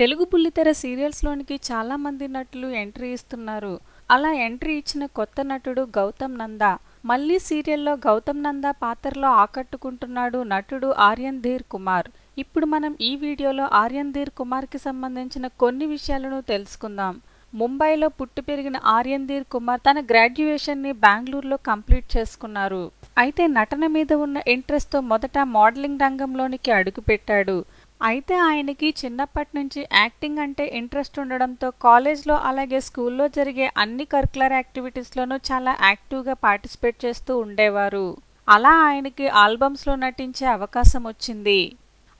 తెలుగు బుల్లితెర సీరియల్స్లోనికి చాలామంది నటులు ఎంట్రీ ఇస్తున్నారు. అలా ఎంట్రీ ఇచ్చిన కొత్త నటుడు గౌతమ్ నంద. మళ్ళీ సీరియల్లో గౌతమ్ నంద పాత్రలో ఆకట్టుకుంటున్నాడు నటుడు ఆర్యన్ ధీర్ కుమార్. ఇప్పుడు మనం ఈ వీడియోలో ఆర్యన్ ధీర్ కుమార్కి సంబంధించిన కొన్ని విషయాలను తెలుసుకుందాం. ముంబైలో పుట్టి పెరిగిన ఆర్యన్ ధీర్ కుమార్ తన గ్రాడ్యుయేషన్ని బెంగళూరులో కంప్లీట్ చేసుకున్నారు. అయితే నటన మీద ఉన్న ఇంట్రెస్ట్తో మొదట మోడలింగ్ రంగంలోనికి అడుగుపెట్టాడు. అయితే ఆయనకి చిన్నప్పటి నుంచి యాక్టింగ్ అంటే ఇంట్రెస్ట్ ఉండడంతో కాలేజ్లో అలాగే స్కూల్లో జరిగే అన్ని కరికులర్ యాక్టివిటీస్లోనూ చాలా యాక్టివ్గా పార్టిసిపేట్ చేస్తూ ఉండేవారు. అలా ఆయనకి ఆల్బమ్స్లో నటించే అవకాశం వచ్చింది.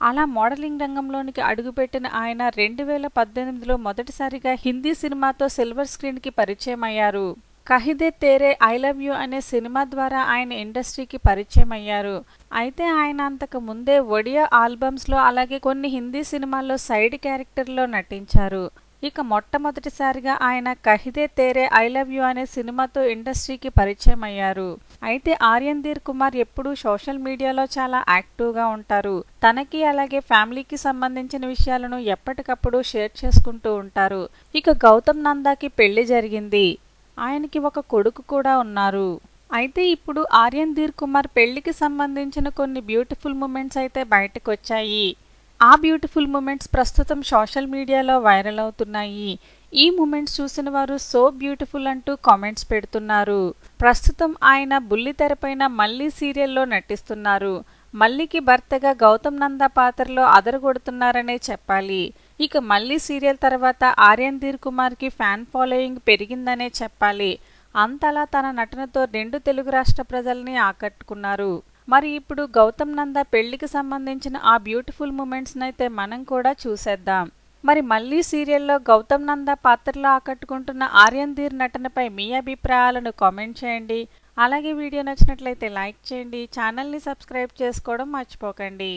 అలా మోడలింగ్ రంగంలోనికి అడుగుపెట్టిన ఆయన రెండు వేల పద్దెనిమిదిలో మొదటిసారిగా హిందీ సినిమాతో సిల్వర్ స్క్రీన్కి పరిచయం అయ్యారు కహిదే తేరే ఐ లవ్ యూ అనే సినిమా ద్వారా ఆయన ఇండస్ట్రీకి పరిచయం అయ్యారు. అయితే ఆయన అంతకు ముందే ఒడియా ఆల్బమ్స్లో అలాగే కొన్ని హిందీ సినిమాల్లో సైడ్ క్యారెక్టర్లో నటించారు. ఇక మొట్టమొదటిసారిగా ఆయన కహిదే తేరే ఐ లవ్ యూ అనే సినిమాతో ఇండస్ట్రీకి పరిచయం అయ్యారు. అయితే ఆర్యన్ ధీర్ కుమార్ ఎప్పుడూ సోషల్ మీడియాలో చాలా యాక్టివ్గా ఉంటారు. తనకి అలాగే ఫ్యామిలీకి సంబంధించిన విషయాలను ఎప్పటికప్పుడు షేర్ చేసుకుంటూ ఉంటారు. ఇక గౌతమ్ నందాకి పెళ్ళి జరిగింది. ఆయనకి ఒక కొడుకు కూడా ఉన్నారు. అయితే ఇప్పుడు ఆర్యన్ ధీర్ కుమార్ పెళ్ళికి సంబంధించిన కొన్ని బ్యూటిఫుల్ మూమెంట్స్ అయితే బయటకు వచ్చాయి ఆ బ్యూటిఫుల్ మూమెంట్స్ ప్రస్తుతం సోషల్ మీడియాలో వైరల్ అవుతున్నాయి. ఈ మూమెంట్స్ చూసిన వారు సో బ్యూటిఫుల్ అంటూ కామెంట్స్ పెడుతున్నారు. ప్రస్తుతం ఆయన బుల్లి తెరపైన మళ్ళీ సీరియల్లో నటిస్తున్నారు. మల్లికి భర్తగా గౌతమ్ నంద పాత్రలో అదరగొడుతున్నారనే చెప్పాలి. ఇక మళ్ళీ సీరియల్ తర్వాత ఆర్యన్ ధీర్ కుమార్కి ఫ్యాన్ ఫాలోయింగ్ పెరిగిందనే చెప్పాలి. అంతలా తన నటనతో రెండు తెలుగు రాష్ట్ర ప్రజల్ని ఆకట్టుకున్నారు. మరి ఇప్పుడు గౌతమ్ నంద పెళ్ళికి సంబంధించిన ఆ బ్యూటిఫుల్ మూమెంట్స్ని అయితే మనం కూడా చూసేద్దాం. మరి మళ్ళీ సీరియల్లో గౌతమ్ నంద పాత్రలో ఆకట్టుకుంటున్న ఆర్యన్ ధీర్ నటనపై మీ అభిప్రాయాలను కామెంట్ చేయండి. అలాగే వీడియో నచ్చినట్లయితే లైక్ చేయండి. ఛానల్ని సబ్స్క్రైబ్ చేసుకోవడం మర్చిపోకండి.